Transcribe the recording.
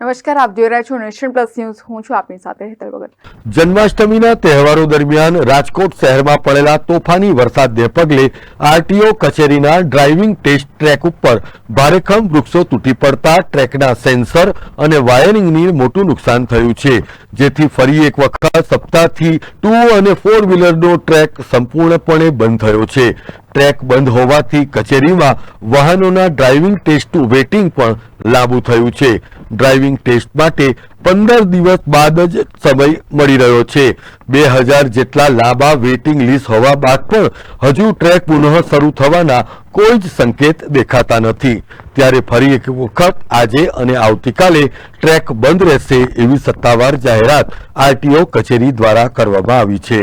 નમસ્કાર, આપ જોઈ રહ્યા છો નેશન પ્લસ ન્યૂઝ. હું છું આપની સાથે હેતલ ભગત. જન્માષ્ટમીના તહેવારો દરમિયાન રાજકોટ શહેરમાં પડેલા તોફાની વરસાદને પગલે આરટીઓ કચેરીના ડ્રાઇવિંગ ટેસ્ટ ટ્રેક ઉપર ભારેખમ વૃક્ષો તૂટી પડતા ટ્રેકના સેન્સર અને વાયરિંગની મોટું નુકસાન થયું છે. જેથી ફરી એક વખત સપ્તાહથી ટુ અને ફોર વ્હીલરનો ટ્રેક સંપૂર્ણપણે બંધ થયો છે. ટ્રેક બંધ હોવાથી કચેરીમાં વાહનોના ડ્રાઇવિંગ ટેસ્ટનું વેટિંગ પણ લાંબુ થયું છે. ડ્રાઇવિંગ ટેસ્ટ માટે પંદર દિવસ બાદ જ સમય મળી રહ્યો છે. બે હજાર જેટલા લાંબા વેઇટિંગ લિસ્ટ હોવા બાદ પણ હજુ ટ્રેક પુનઃ શરૂ થવાના કોઈ જ સંકેત દેખાતા નથી. ત્યારે ફરી એક વખત આજે અને આવતીકાલે ટ્રેક બંધ રહેશે એવી સત્તાવાર જાહેરાત આરટીઓ કચેરી દ્વારા કરવામાં આવી છે.